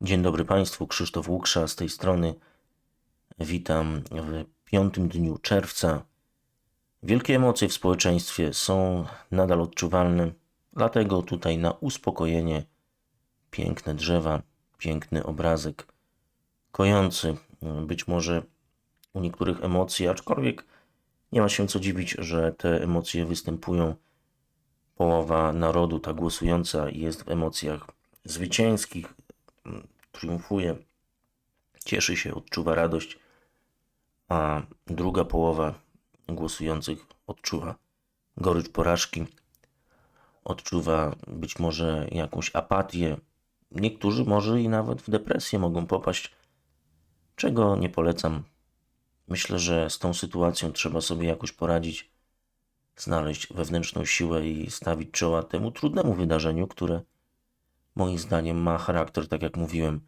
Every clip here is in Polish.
Dzień dobry Państwu, Krzysztof Łuksza z tej strony. Witam w piątym dniu czerwca. Wielkie emocje w społeczeństwie są nadal odczuwalne, dlatego tutaj na uspokojenie piękne drzewa, piękny obrazek, kojący być może u niektórych emocje, aczkolwiek nie ma się co dziwić, że te emocje występują. Połowa narodu, ta głosująca, jest w emocjach zwycięskich, triumfuje, cieszy się, odczuwa radość, a druga połowa głosujących odczuwa gorycz porażki, odczuwa być może jakąś apatię. Niektórzy może i nawet w depresję mogą popaść, czego nie polecam. Myślę, że z tą sytuacją trzeba sobie jakoś poradzić, znaleźć wewnętrzną siłę i stawić czoła temu trudnemu wydarzeniu, które moim zdaniem ma charakter, tak jak mówiłem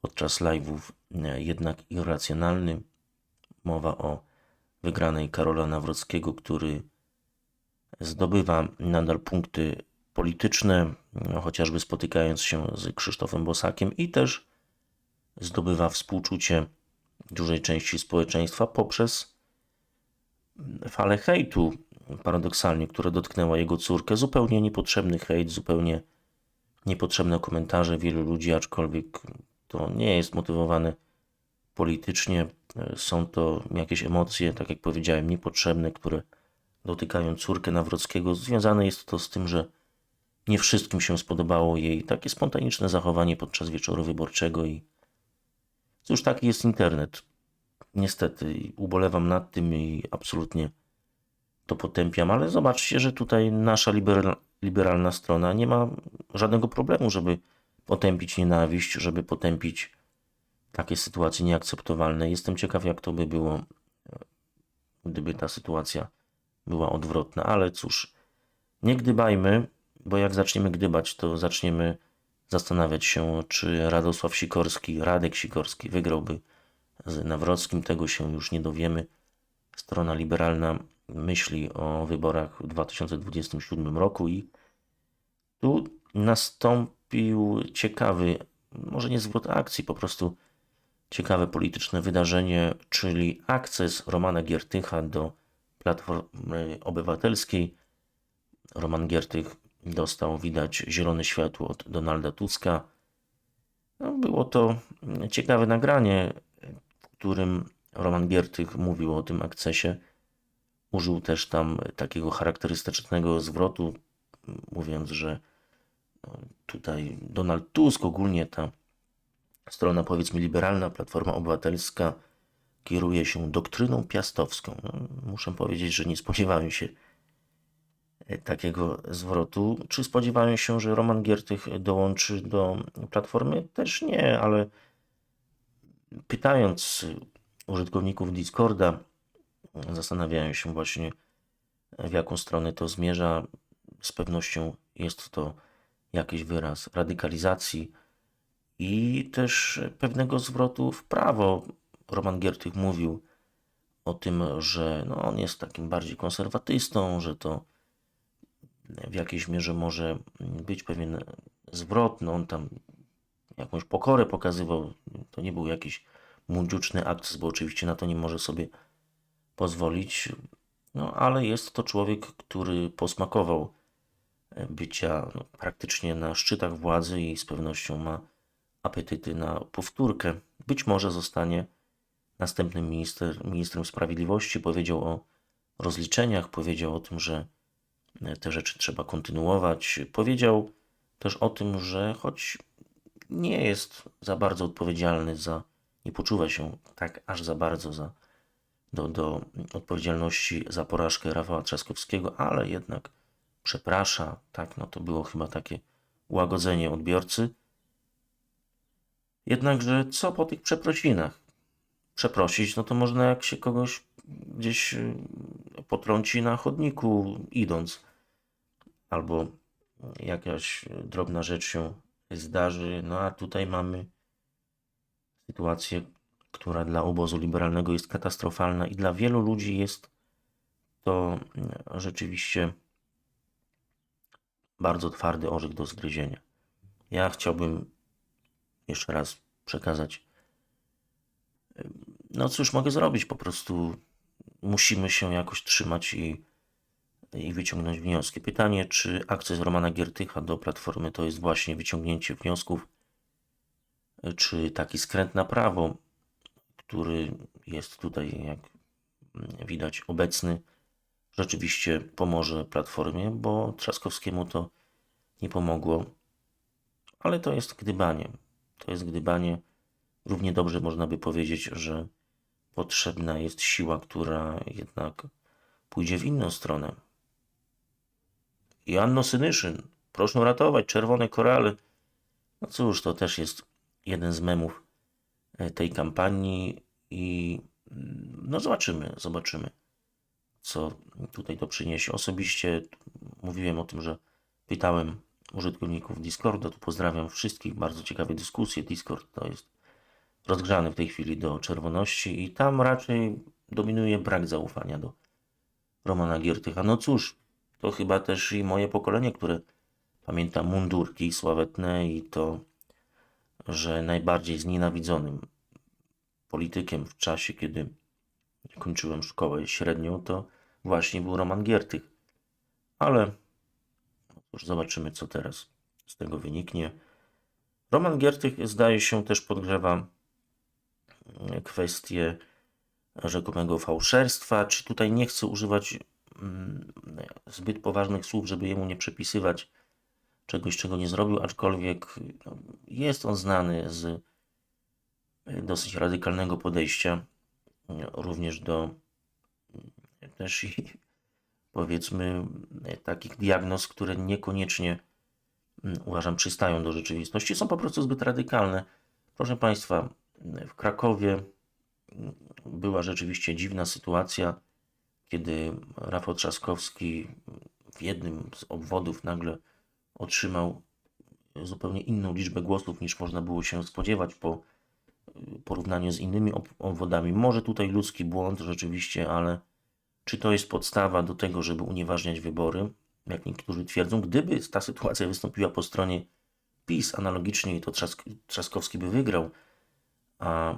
podczas live'ów, e, jednak irracjonalny. Mowa o wygranej Karola Nawrockiego, który zdobywa nadal punkty polityczne, no, chociażby spotykając się z Krzysztofem Bosakiem i też zdobywa współczucie dużej części społeczeństwa poprzez falę hejtu, paradoksalnie, która dotknęła jego córkę. Zupełnie niepotrzebny hejt, zupełnie niepotrzebne komentarze wielu ludzi, aczkolwiek to nie jest motywowane politycznie. Są to jakieś emocje, tak jak powiedziałem, niepotrzebne, które dotykają córkę Nawrockiego. Związane jest to z tym, że nie wszystkim się spodobało jej takie spontaniczne zachowanie podczas wieczoru wyborczego i cóż, taki jest internet. Niestety, ubolewam nad tym i absolutnie to potępiam, ale zobaczcie, że tutaj nasza liberalna, liberalna strona nie ma żadnego problemu, żeby potępić nienawiść, żeby potępić takie sytuacje nieakceptowalne. Jestem ciekaw, jak to by było, gdyby ta sytuacja była odwrotna, ale cóż, nie gdybajmy, bo jak zaczniemy gdybać, to zaczniemy zastanawiać się, czy Radosław Sikorski, Radek Sikorski wygrałby z Nawrockim. Tego się już nie dowiemy. Strona liberalna myśli o wyborach w 2027 roku i tu nastąpił ciekawy, może nie zwrot akcji, po prostu ciekawe polityczne wydarzenie, czyli akces Romana Giertycha do Platformy Obywatelskiej. Roman Giertych dostał, widać, zielone światło od Donalda Tuska. No, było to ciekawe nagranie, w którym Roman Giertych mówił o tym akcesie. Użył też tam takiego charakterystycznego zwrotu, mówiąc, że no, tutaj Donald Tusk, ogólnie ta strona powiedzmy liberalna, Platforma Obywatelska kieruje się doktryną piastowską. No, muszę powiedzieć, że nie spodziewałem się e, takiego zwrotu. Czy spodziewałem się, że Roman Giertych dołączy do Platformy? Też nie, ale pytając użytkowników Discorda, zastanawiają się właśnie, w jaką stronę to zmierza. Z pewnością jest to jakiś wyraz radykalizacji i też pewnego zwrotu w prawo. Roman Giertych mówił o tym, że no, on jest takim bardziej konserwatystą, że to w jakiejś mierze może być pewien zwrot. No, on tam jakąś pokorę pokazywał. To nie był jakiś mundziuczny akt, bo oczywiście na to nie może sobie pozwolić. No, ale jest to człowiek, który posmakował bycia no, praktycznie na szczytach władzy i z pewnością ma apetyty na powtórkę. Być może zostanie następnym minister, ministrem sprawiedliwości. Powiedział o rozliczeniach, powiedział o tym, że te rzeczy trzeba kontynuować. Powiedział też o tym, że choć nie jest za bardzo odpowiedzialny za, nie poczuwa się tak aż za bardzo za, do, do odpowiedzialności za porażkę Rafała Trzaskowskiego, ale jednak przeprasza, tak, no to było chyba takie łagodzenie odbiorcy. Jednakże co po tych przeprosinach? Przeprosić, no to można jak się kogoś gdzieś y, potrąci na chodniku idąc, albo jakaś drobna rzecz się zdarzy, no a tutaj mamy sytuację, która dla obozu liberalnego jest katastrofalna i dla wielu ludzi jest to y, rzeczywiście bardzo twardy orzech do zgryzienia. Ja chciałbym jeszcze raz przekazać. No cóż mogę zrobić? Po prostu musimy się jakoś trzymać i, i wyciągnąć wnioski. Pytanie, czy akces Romana Giertycha do Platformy to jest właśnie wyciągnięcie wniosków, czy taki skręt na prawo, który jest tutaj, jak widać, obecny, rzeczywiście pomoże Platformie, bo Trzaskowskiemu to nie pomogło. Ale to jest gdybanie. To jest gdybanie. Równie dobrze można by powiedzieć, że potrzebna jest siła, która jednak pójdzie w inną stronę. Janno Synyszyn, proszę ratować czerwone korale. No cóż, to też jest jeden z memów tej kampanii i mm, no zobaczymy, zobaczymy, co tutaj to przyniesie. Osobiście mówiłem o tym, że pytałem użytkowników Discorda, tu pozdrawiam wszystkich, bardzo ciekawe dyskusje. Discord to jest rozgrzany w tej chwili do czerwoności i tam raczej dominuje brak zaufania do Romana Giertycha. No cóż, to chyba też i moje pokolenie, które pamięta mundurki sławetne i to, że najbardziej znienawidzonym politykiem w czasie, kiedy kończyłem szkołę średnią, to właśnie był Roman Giertych. Ale już zobaczymy, co teraz z tego wyniknie. Roman Giertych zdaje się też podgrzewa kwestię rzekomego fałszerstwa. Czy tutaj nie chcę używać mm, zbyt poważnych słów, żeby jemu nie przypisywać czegoś, czego nie zrobił, aczkolwiek no, jest on znany z dosyć radykalnego podejścia również do też i powiedzmy takich diagnoz, które niekoniecznie uważam przystają do rzeczywistości, są po prostu zbyt radykalne. Proszę Państwa, w Krakowie była rzeczywiście dziwna sytuacja, kiedy Rafał Trzaskowski w jednym z obwodów nagle otrzymał zupełnie inną liczbę głosów niż można było się spodziewać po porównaniu z innymi obwodami. Może tutaj ludzki błąd rzeczywiście, ale czy to jest podstawa do tego, żeby unieważniać wybory? Jak niektórzy twierdzą, gdyby ta sytuacja wystąpiła po stronie PiS analogicznie, to Trzask Trzaskowski by wygrał, a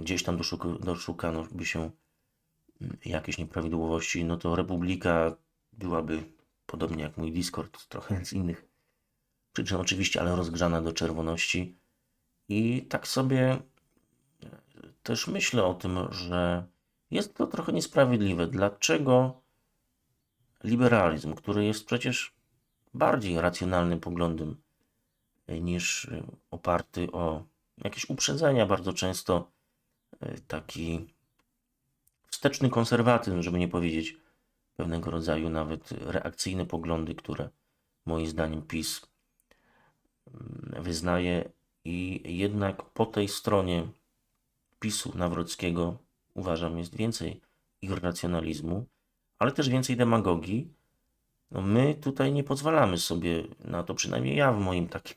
gdzieś tam doszuk doszukano by się jakieś nieprawidłowości, no to Republika byłaby, podobnie jak mój Discord, trochę z innych przyczyn oczywiście, ale rozgrzana do czerwoności. I tak sobie też myślę o tym, że jest to trochę niesprawiedliwe. Dlaczego liberalizm, który jest przecież bardziej racjonalnym poglądem niż oparty o jakieś uprzedzenia, bardzo często e, taki wsteczny konserwatyzm, żeby nie powiedzieć pewnego rodzaju nawet reakcyjne poglądy, które moim zdaniem PiS mm, wyznaje i jednak po tej stronie PiSu Nawrockiego uważam jest więcej irracjonalizmu, ale też więcej demagogii. No my tutaj nie pozwalamy sobie na to, przynajmniej ja w moim takim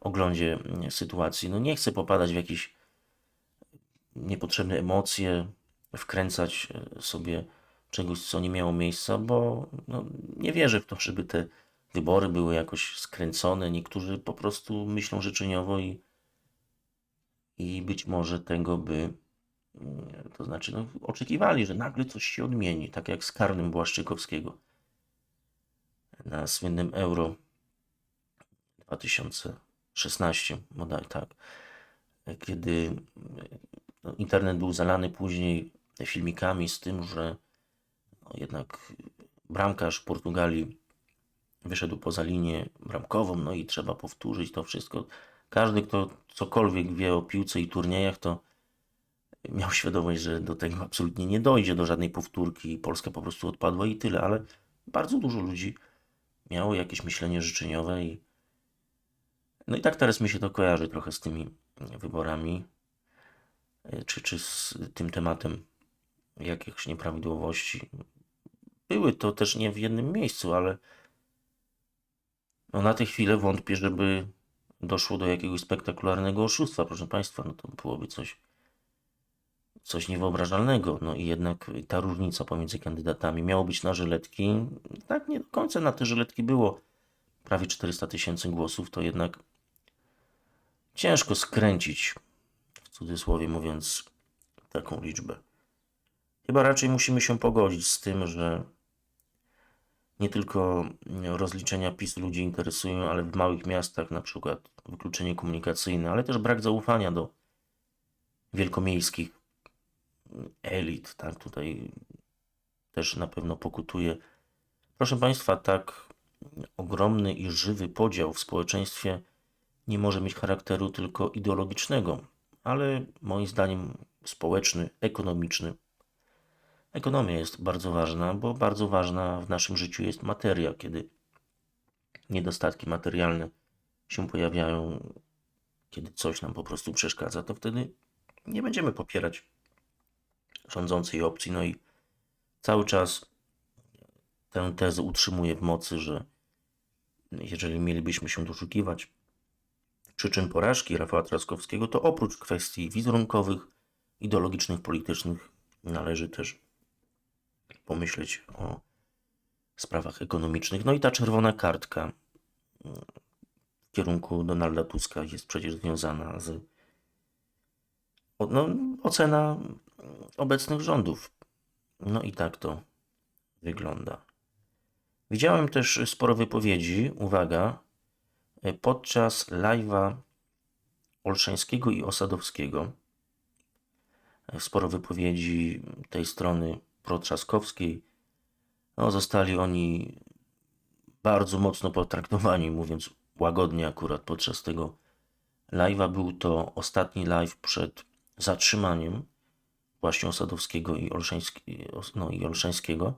oglądzie mm, sytuacji. No nie chcę popadać w jakieś niepotrzebne emocje, wkręcać e, sobie czegoś, co nie miało miejsca, bo no, nie wierzę w to, żeby te wybory były jakoś skręcone. Niektórzy po prostu myślą życzeniowo i, i być może tego by, mm, to znaczy, no, oczekiwali, że nagle coś się odmieni, tak jak z karnym Błaszczykowskiego na słynnym Euro 2016, model, tak, kiedy no, internet był zalany później filmikami z tym, że jednak bramkarz Portugalii wyszedł poza linię bramkową, no i trzeba powtórzyć to wszystko. Każdy, kto cokolwiek wie o piłce i turniejach, to miał świadomość, że do tego absolutnie nie dojdzie, do żadnej powtórki. Polska po prostu odpadła i tyle, ale bardzo dużo ludzi miało jakieś myślenie życzeniowe i no i tak teraz mi się to kojarzy trochę z tymi wyborami, czy, czy z tym tematem jakichś nieprawidłowości. Były to też nie w jednym miejscu, ale no na tę chwilę wątpię, żeby doszło do jakiegoś spektakularnego oszustwa, proszę Państwa. No to byłoby coś, coś niewyobrażalnego. No i jednak ta różnica pomiędzy kandydatami miało być na żyletki. Tak nie do końca na te żyletki było prawie 400 tysięcy głosów, to jednak ciężko skręcić, w cudzysłowie mówiąc, taką liczbę. Chyba raczej musimy się pogodzić z tym, że nie tylko rozliczenia PiS ludzi interesują, ale w małych miastach na przykład wykluczenie komunikacyjne, ale też brak zaufania do wielkomiejskich elit, tak, tutaj też na pewno pokutuje. Proszę Państwa, tak ogromny i żywy podział w społeczeństwie nie może mieć charakteru tylko ideologicznego, ale moim zdaniem społeczny, ekonomiczny. Ekonomia jest bardzo ważna, bo bardzo ważna w naszym życiu jest materia, kiedy niedostatki materialne się pojawiają, kiedy coś nam po prostu przeszkadza, to wtedy nie będziemy popierać rządzącej opcji. No i cały czas tę tezę utrzymuję w mocy, że jeżeli mielibyśmy się doszukiwać przyczyn porażki Rafała Trzaskowskiego, to oprócz kwestii wizerunkowych, ideologicznych, politycznych, należy też pomyśleć o sprawach ekonomicznych. No i ta czerwona kartka w kierunku Donalda Tuska jest przecież związana z no, ocena obecnych rządów. No i tak to wygląda. Widziałem też sporo wypowiedzi, uwaga, podczas live'a Olszańskiego i Osadowskiego. Sporo wypowiedzi tej strony protrzaskowskiej. No, zostali oni bardzo mocno potraktowani, mówiąc łagodnie akurat podczas tego live'a. Był to ostatni live przed zatrzymaniem właśnie Osadowskiego i, Olszański, no, i Olszańskiego.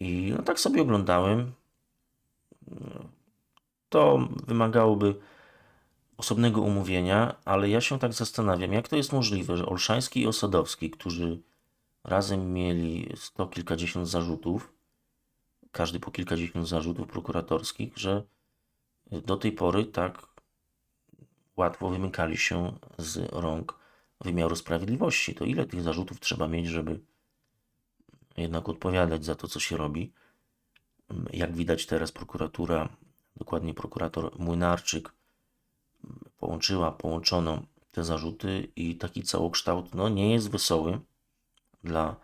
I no, tak sobie oglądałem. To wymagałoby osobnego umówienia, ale ja się tak zastanawiam, jak to jest możliwe, że Olszański i Osadowski, którzy razem mieli sto kilkadziesiąt zarzutów, każdy po kilkadziesiąt zarzutów prokuratorskich, że do tej pory tak łatwo wymykali się z rąk wymiaru sprawiedliwości. To ile tych zarzutów trzeba mieć, żeby jednak odpowiadać za to, co się robi? Jak widać teraz prokuratura, dokładnie prokurator Młynarczyk, połączyła, połączono te zarzuty i taki całokształt no, nie jest wesoły dla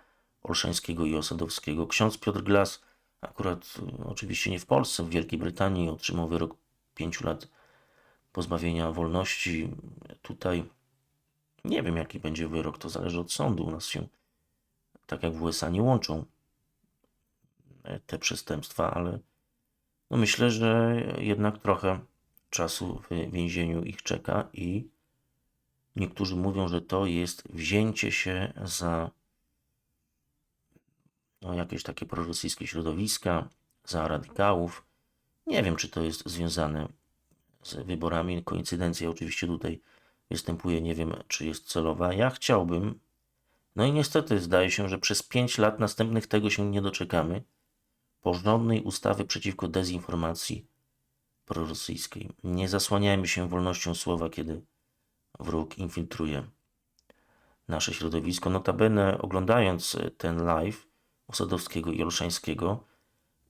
Olszańskiego i Osadowskiego. Ksiądz Piotr Glas, akurat y, oczywiście nie w Polsce, w Wielkiej Brytanii, otrzymał wyrok pięciu lat pozbawienia wolności. Tutaj nie wiem, jaki będzie wyrok, to zależy od sądu. U nas się, tak jak w USA, nie łączą e, te przestępstwa, ale no myślę, że jednak trochę czasu w więzieniu ich czeka i niektórzy mówią, że to jest wzięcie się za no, jakieś takie prorosyjskie środowiska, za radykałów. Nie wiem, czy to jest związane z wyborami. Koincydencja oczywiście tutaj występuje, nie wiem, czy jest celowa. Ja chciałbym, no i niestety zdaje się, że przez 5 lat następnych tego się nie doczekamy, porządnej ustawy przeciwko dezinformacji prorosyjskiej. Nie zasłaniajmy się wolnością słowa, kiedy wróg infiltruje nasze środowisko. Notabene oglądając ten live Osadowskiego i Olszańskiego,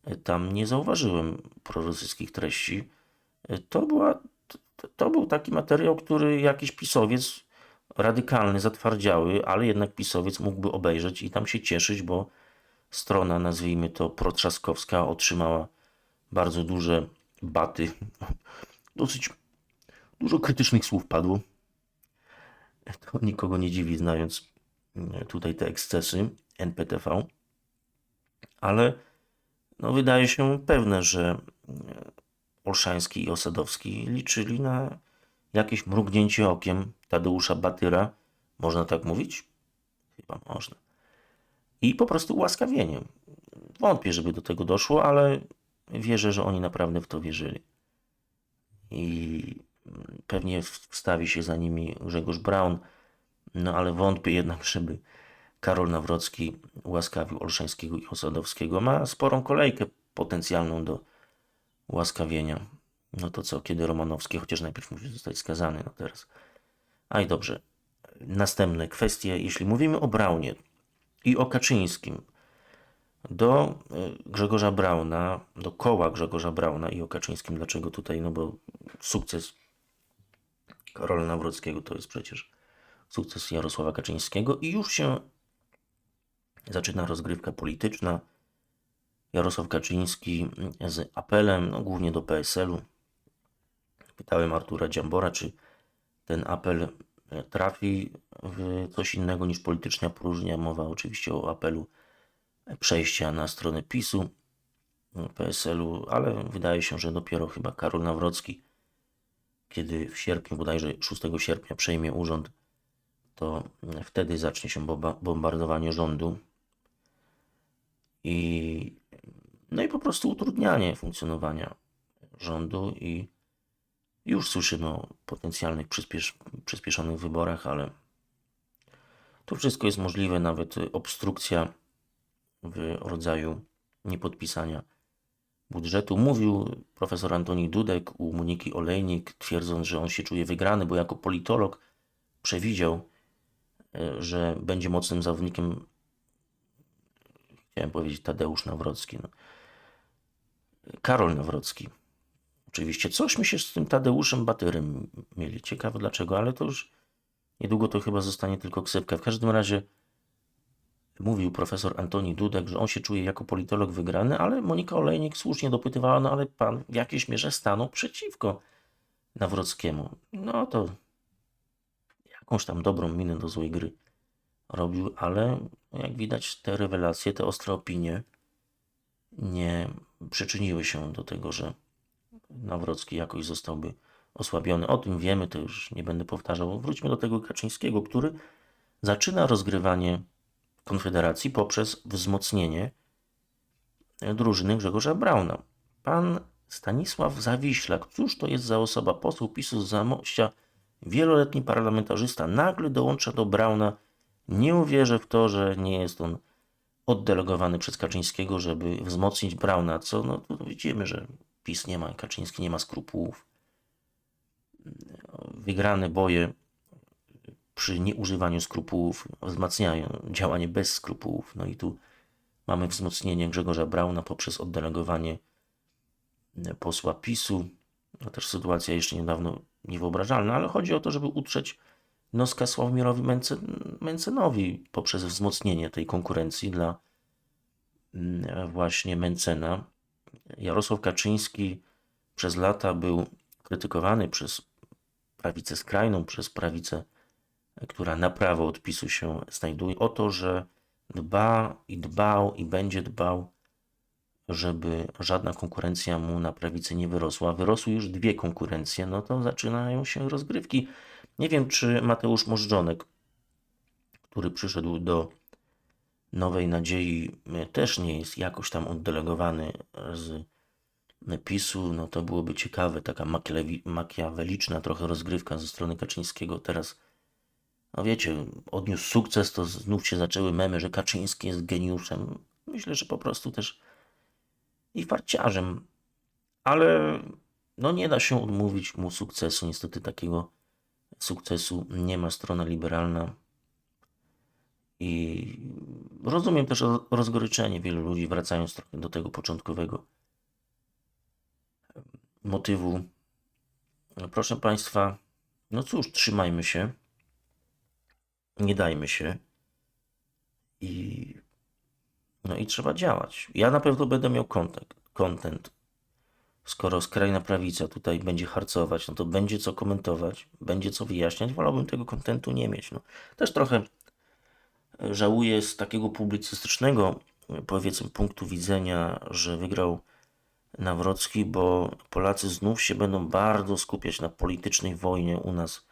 e, tam nie zauważyłem prorosyjskich treści. E, To, była, to, był taki materiał, który jakiś pisowiec radykalny, zatwardziały, ale jednak pisowiec mógłby obejrzeć i tam się cieszyć, bo strona, nazwijmy to protrzaskowska, otrzymała bardzo duże baty. Dosyć dużo krytycznych słów padło. To nikogo nie dziwi, znając e, tutaj te ekscesy NPTV. Ale no, wydaje się pewne, że e, Olszański i Osadowski liczyli na jakieś mrugnięcie okiem Tadeusza Batyra. Można tak mówić? Chyba można. I po prostu ułaskawienie. Wątpię, żeby do tego doszło, ale wierzę, że oni naprawdę w to wierzyli. I pewnie wstawi się za nimi Grzegorz Braun, no ale wątpię jednak, żeby Karol Nawrocki ułaskawił Olszańskiego i Osadowskiego. Ma sporą kolejkę potencjalną do ułaskawienia. No to co, kiedy Romanowski, chociaż najpierw musi zostać skazany, no teraz. A i dobrze. Następne kwestie, jeśli mówimy o Braunie i o Kaczyńskim, do y, Grzegorza Brauna, do koła Grzegorza Brauna i o Kaczyńskim. Dlaczego tutaj? No bo sukces Karola Nawrockiego to jest przecież sukces Jarosława Kaczyńskiego i już się zaczyna rozgrywka polityczna. Jarosław Kaczyński z apelem, no, głównie do PSL-u. Pytałem Artura Dziambora, czy ten apel e, trafi w coś innego niż polityczna próżnia. Mowa oczywiście o apelu przejścia na stronę PiSu, PSL-u, ale wydaje się, że dopiero chyba Karol Nawrocki, kiedy w sierpniu, bodajże 6 sierpnia przejmie urząd, to wtedy zacznie się bomba- bombardowanie rządu i no i po prostu utrudnianie funkcjonowania rządu i już słyszymy o potencjalnych przyspiesz- przyspieszonych wyborach, ale to wszystko jest możliwe, nawet obstrukcja w rodzaju niepodpisania budżetu. Mówił profesor Antoni Dudek u Moniki Olejnik, twierdząc, że on się czuje wygrany, bo jako politolog przewidział, e, że będzie mocnym zawodnikiem, chciałem powiedzieć Tadeusz Nawrocki, no. Karol Nawrocki. Oczywiście cośmy się z tym Tadeuszem Batyrem mieli. Ciekawe dlaczego, ale to już niedługo to chyba zostanie tylko ksywka. W każdym razie mówił profesor Antoni Dudek, że on się czuje jako politolog wygrany, ale Monika Olejnik słusznie dopytywała, no ale pan w jakiejś mierze stanął przeciwko Nawrockiemu. No to jakąś tam dobrą minę do złej gry robił, ale jak widać te rewelacje, te ostre opinie nie przyczyniły się do tego, że Nawrocki jakoś zostałby osłabiony. O tym wiemy, to już nie będę powtarzał. Wróćmy do tego Kaczyńskiego, który zaczyna rozgrywanie Konfederacji poprzez wzmocnienie drużyny Grzegorza Brauna. Pan Stanisław Zawiślak, cóż to jest za osoba? Poseł PiSu z Zamościa, wieloletni parlamentarzysta, nagle dołącza do Brauna. Nie uwierzę w to, że nie jest on oddelegowany przez Kaczyńskiego, żeby wzmocnić Brauna, co no widzimy, że PiS nie ma, Kaczyński nie ma skrupułów. Wygrane boje przy nieużywaniu skrupułów wzmacniają działanie bez skrupułów. No i tu mamy wzmocnienie Grzegorza Brauna poprzez oddelegowanie posła PiSu. No też sytuacja jeszcze niedawno niewyobrażalna, ale chodzi o to, żeby utrzeć noska Sławomirowi Mencen, Mencenowi poprzez wzmocnienie tej konkurencji dla mm, właśnie Mencena. Jarosław Kaczyński przez lata był krytykowany przez prawicę skrajną, przez prawicę która na prawo odpisu się znajduje, o to, że dba i dbał i będzie dbał, żeby żadna konkurencja mu na prawicy nie wyrosła. Wyrosły już dwie konkurencje, no to zaczynają się rozgrywki. Nie wiem, czy Mateusz Możdżonek, który przyszedł do Nowej Nadziei, też nie jest jakoś tam oddelegowany z PiSu, no to byłoby ciekawe, taka makiaweliczna trochę rozgrywka ze strony Kaczyńskiego. Teraz no wiecie, odniósł sukces, to znów się zaczęły memy, że Kaczyński jest geniuszem. Myślę, że po prostu też i farciarzem. Ale no nie da się odmówić mu sukcesu. Niestety takiego sukcesu nie ma strona liberalna. I rozumiem też rozgoryczenie wielu ludzi, wracając trochę do tego początkowego motywu. Proszę Państwa, no cóż, trzymajmy się nie dajmy się i no i trzeba działać. Ja na pewno będę miał content. content. Skoro skrajna prawica tutaj będzie harcować, no to będzie co komentować, będzie co wyjaśniać. Wolałbym tego kontentu nie mieć. No. Też trochę żałuję z takiego publicystycznego, powiedzmy, punktu widzenia, że wygrał Nawrocki, bo Polacy znów się będą bardzo skupiać na politycznej wojnie u nas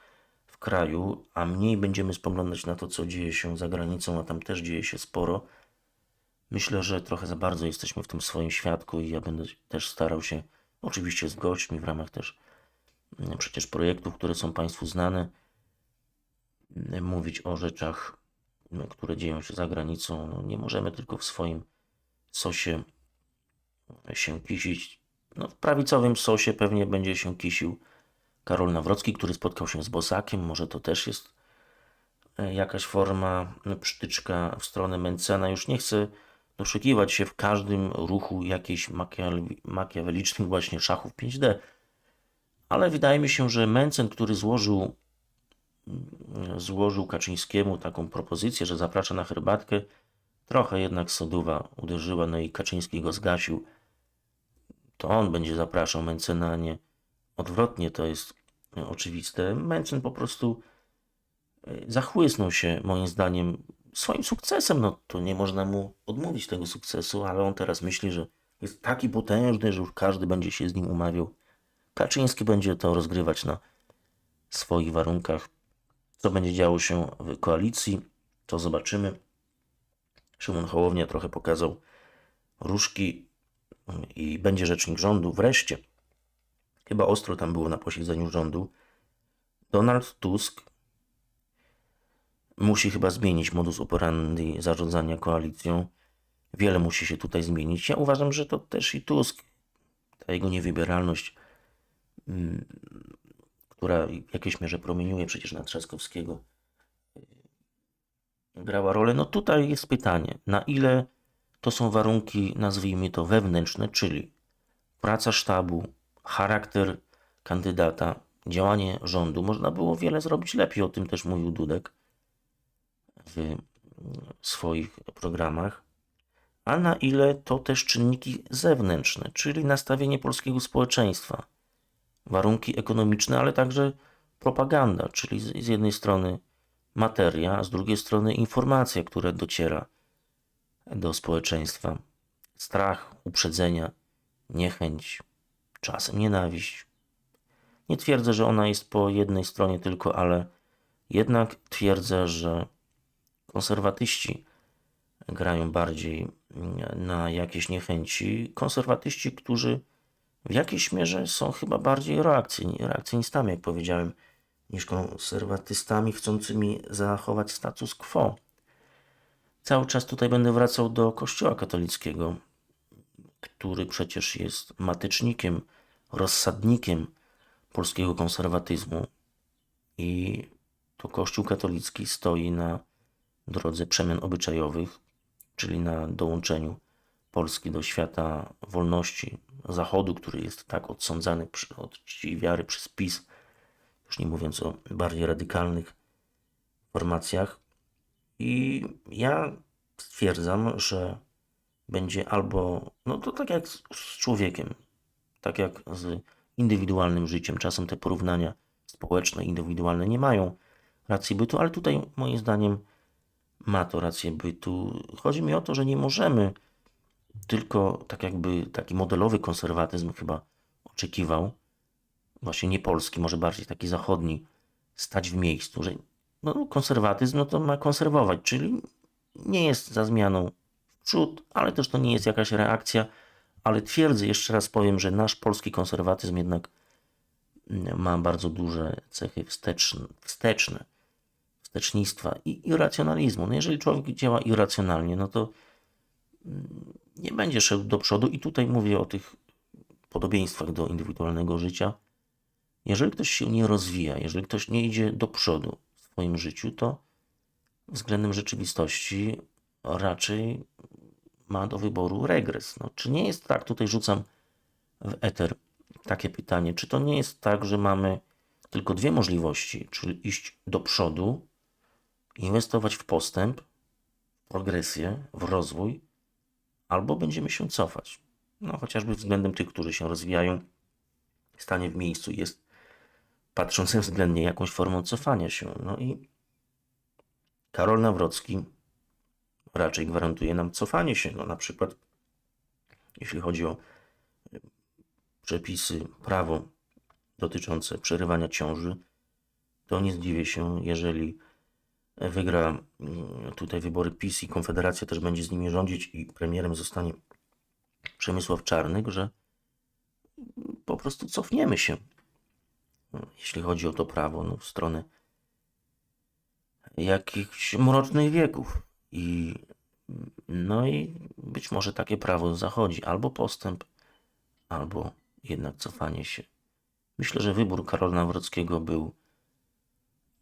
kraju, a mniej będziemy spoglądać na to, co dzieje się za granicą, a tam też dzieje się sporo. Myślę, że trochę za bardzo jesteśmy w tym swoim świadku i ja będę też starał się, oczywiście z gośćmi, w ramach też mm, przecież projektów, które są Państwu znane, mm, mówić o rzeczach, mm, które dzieją się za granicą. No, nie możemy tylko w swoim sosie się kisić. No, w prawicowym sosie pewnie będzie się kisił Karol Nawrocki, który spotkał się z Bosakiem, może to też jest e, jakaś forma no, przytyczka w stronę Mencena. Już nie chcę doszukiwać się w każdym ruchu jakiejś makiawelicznych właśnie szachów 5D, ale wydaje mi się, że Mencen, który złożył, mm, złożył Kaczyńskiemu taką propozycję, że zaprasza na herbatkę, trochę jednak Soduwa uderzyła, no i Kaczyński go zgasił. To on będzie zapraszał Mencena, a nie odwrotnie, to jest oczywiste. Mencen po prostu e, zachłysnął się, moim zdaniem, swoim sukcesem. No to nie można mu odmówić tego sukcesu, ale on teraz myśli, że jest taki potężny, że już każdy będzie się z nim umawiał. Kaczyński będzie to rozgrywać na swoich warunkach. Co będzie działo się w koalicji, to zobaczymy. Szymon Hołownia trochę pokazał różki i będzie rzecznik rządu. Wreszcie, chyba ostro tam było na posiedzeniu rządu, Donald Tusk musi chyba zmienić modus operandi zarządzania koalicją. Wiele musi się tutaj zmienić. Ja uważam, że to też i Tusk, ta jego niewybieralność, mm, która w jakiejś mierze promieniuje przecież na Trzaskowskiego, y, grała rolę. No tutaj jest pytanie, na ile to są warunki, nazwijmy to wewnętrzne, czyli praca sztabu, charakter kandydata, działanie rządu. Można było wiele zrobić lepiej, o tym też mówił Dudek w swoich programach, a na ile to też czynniki zewnętrzne, czyli nastawienie polskiego społeczeństwa, warunki ekonomiczne, ale także propaganda, czyli z jednej strony materia, a z drugiej strony informacja, która dociera do społeczeństwa. Strach, uprzedzenia, niechęć, czasem nienawiść. Nie twierdzę, że ona jest po jednej stronie tylko, ale jednak twierdzę, że konserwatyści grają bardziej na jakieś niechęci. Konserwatyści, którzy w jakiejś mierze są chyba bardziej reakcjonistami, jak powiedziałem, niż konserwatystami chcącymi zachować status quo. Cały czas tutaj będę wracał do Kościoła katolickiego, który przecież jest matecznikiem, rozsadnikiem polskiego konserwatyzmu. I to Kościół katolicki stoi na drodze przemian obyczajowych, czyli na dołączeniu Polski do świata wolności Zachodu, który jest tak odsądzany od czci wiary przez PiS, już nie mówiąc o bardziej radykalnych formacjach. I ja stwierdzam, że będzie albo, no to tak jak z z człowiekiem, tak jak z indywidualnym życiem. Czasem te porównania społeczne, indywidualne nie mają racji bytu, ale tutaj moim zdaniem ma to rację bytu. Chodzi mi o to, że nie możemy tylko tak jakby taki modelowy konserwatyzm chyba oczekiwał, właśnie nie polski, może bardziej taki zachodni, stać w miejscu, że no, konserwatyzm no to ma konserwować, czyli nie jest za zmianą w przód, ale też to nie jest jakaś reakcja, ale twierdzę, jeszcze raz powiem, że nasz polski konserwatyzm jednak mm, ma bardzo duże cechy wsteczne, wsteczne wstecznictwa i irracjonalizmu. No jeżeli człowiek działa irracjonalnie, no to mm, nie będzie szedł do przodu i tutaj mówię o tych podobieństwach do indywidualnego życia. Jeżeli ktoś się nie rozwija, jeżeli ktoś nie idzie do przodu w swoim życiu, to względem rzeczywistości raczej ma do wyboru regres. No, czy nie jest tak, tutaj rzucam w eter takie pytanie, czy to nie jest tak, że mamy tylko dwie możliwości, czyli iść do przodu, inwestować w postęp, w progresję, w rozwój, albo będziemy się cofać. No, chociażby względem tych, którzy się rozwijają, stanie w miejscu jest patrzącym względnie jakąś formą cofania się. No i Karol Nawrocki raczej gwarantuje nam cofanie się. No, na przykład, jeśli chodzi o y, przepisy, prawo dotyczące przerywania ciąży, to nie zdziwię się, jeżeli wygra mm, tutaj wybory PiS i Konfederacja też będzie z nimi rządzić i premierem zostanie Przemysław Czarnek, że po prostu cofniemy się, jeśli chodzi o to prawo, no, w stronę jakichś mrocznych wieków. I no i być może takie prawo zachodzi, albo postęp, albo jednak cofanie się. Myślę, że wybór Karola Nawrockiego był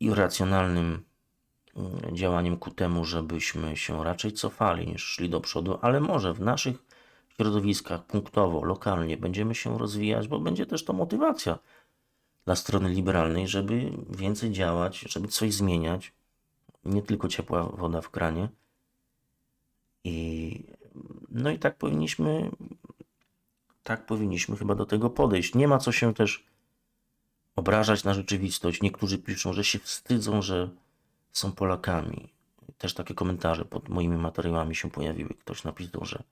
irracjonalnym działaniem ku temu, żebyśmy się raczej cofali niż szli do przodu, ale może w naszych środowiskach punktowo, lokalnie będziemy się rozwijać, bo będzie też to motywacja dla strony liberalnej, żeby więcej działać, żeby coś zmieniać. Nie tylko ciepła woda w kranie. I no i tak powinniśmy tak powinniśmy chyba do tego podejść. Nie ma co się też obrażać na rzeczywistość. Niektórzy piszą, że się wstydzą, że są Polakami. Też takie komentarze pod moimi materiałami się pojawiły. Ktoś napisał, że,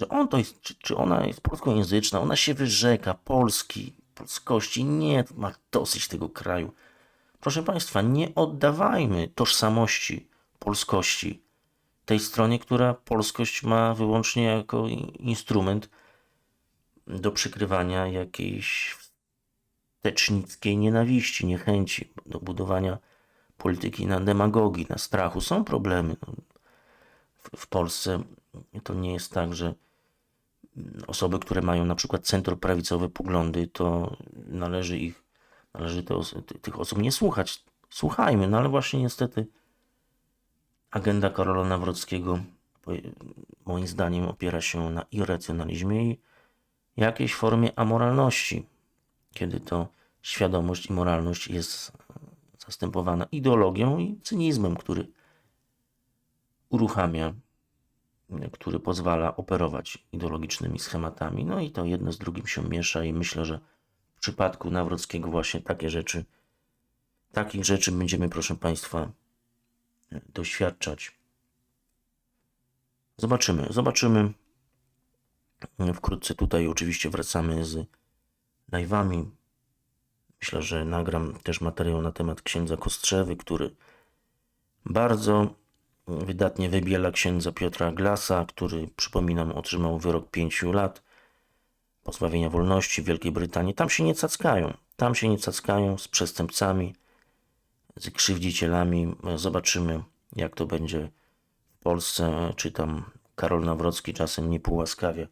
że on to jest, czy, czy ona jest polskojęzyczna, ona się wyrzeka Polski, polskości. Nie, ma dosyć tego kraju. Proszę Państwa, nie oddawajmy tożsamości polskości tej stronie, która polskość ma wyłącznie jako instrument do przykrywania jakiejś wstecznickiej nienawiści, niechęci, do budowania polityki na demagogii, na strachu. Są problemy. No, w, Polsce to nie jest tak, że osoby, które mają na przykład centroprawicowe poglądy, to należy ich, należy te tych osób nie słuchać. Słuchajmy, no ale właśnie niestety agenda Karola Nawrockiego moim zdaniem opiera się na irracjonalizmie i jakiejś formie amoralności, kiedy to świadomość i moralność jest zastępowana ideologią i cynizmem, który uruchamia, który pozwala operować ideologicznymi schematami. No i to jedno z drugim się miesza i myślę, że w przypadku Nawrockiego właśnie takie rzeczy, takich rzeczy będziemy, proszę Państwa, doświadczać. Zobaczymy, zobaczymy. Wkrótce tutaj oczywiście wracamy z live'ami. Myślę, że nagram też materiał na temat księdza Kostrzewy, który bardzo wydatnie wybiela księdza Piotra Glasa, który, przypominam, otrzymał wyrok pięciu lat pozbawienia wolności w Wielkiej Brytanii. Tam się nie cackają. Tam się nie cackają z przestępcami, z krzywdzicielami. Zobaczymy, jak to będzie w Polsce. Czy tam Karol Nawrocki czasem nie połaskawia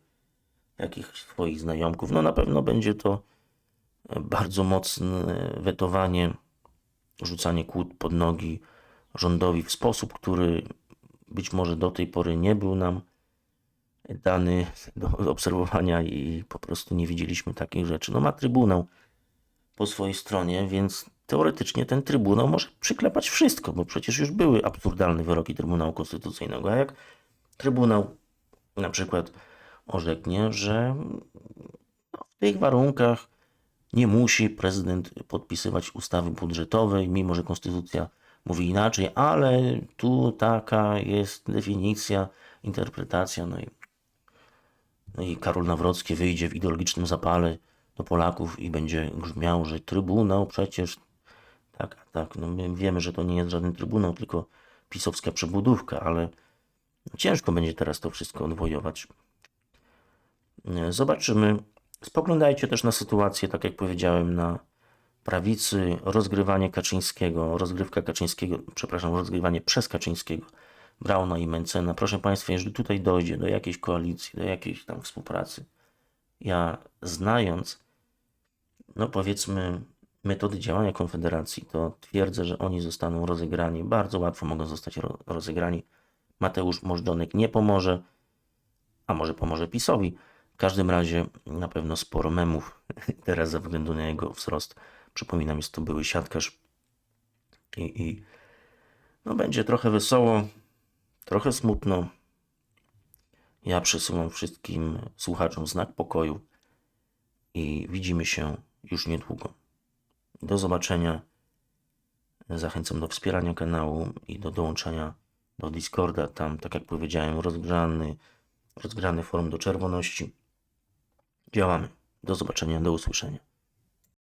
jakichś swoich znajomków. No na pewno będzie to bardzo mocne wetowanie, rzucanie kłód pod nogi rządowi w sposób, który być może do tej pory nie był nam dany do obserwowania i po prostu nie widzieliśmy takich rzeczy. No ma Trybunał po swojej stronie, więc teoretycznie ten Trybunał może przyklepać wszystko, bo przecież już były absurdalne wyroki Trybunału Konstytucyjnego. A jak Trybunał na przykład orzeknie, że w tych warunkach nie musi prezydent podpisywać ustawy budżetowej, mimo że konstytucja mówi inaczej, ale tu taka jest definicja, interpretacja. No i, no i Karol Nawrocki wyjdzie w ideologicznym zapale do Polaków i będzie grzmiał, że Trybunał przecież tak, tak, no my wiemy, że to nie jest żaden Trybunał, tylko pisowska przebudówka, ale ciężko będzie teraz to wszystko odwojować. Zobaczymy. Spoglądajcie też na sytuację, tak jak powiedziałem, na prawicy, rozgrywanie Kaczyńskiego, rozgrywka Kaczyńskiego, przepraszam, rozgrywanie przez Kaczyńskiego, Brauna i Mencena. Proszę Państwa, jeżeli tutaj dojdzie do jakiejś koalicji, do jakiejś tam współpracy, ja znając, no powiedzmy, metody działania Konfederacji, to twierdzę, że oni zostaną rozegrani, bardzo łatwo mogą zostać ro- rozegrani. Mateusz Możdonek nie pomoże, a może pomoże PiSowi. W każdym razie na pewno sporo memów teraz ze względu na jego wzrost. Przypominam, jest to były siatkarz i, i no będzie trochę wesoło, trochę smutno. Ja przesyłam wszystkim słuchaczom znak pokoju i widzimy się już niedługo. Do zobaczenia. Zachęcam do wspierania kanału i do dołączenia do Discorda. Tam, tak jak powiedziałem, rozgrzany, rozgrany forum do czerwoności. Działamy. Do zobaczenia, do usłyszenia.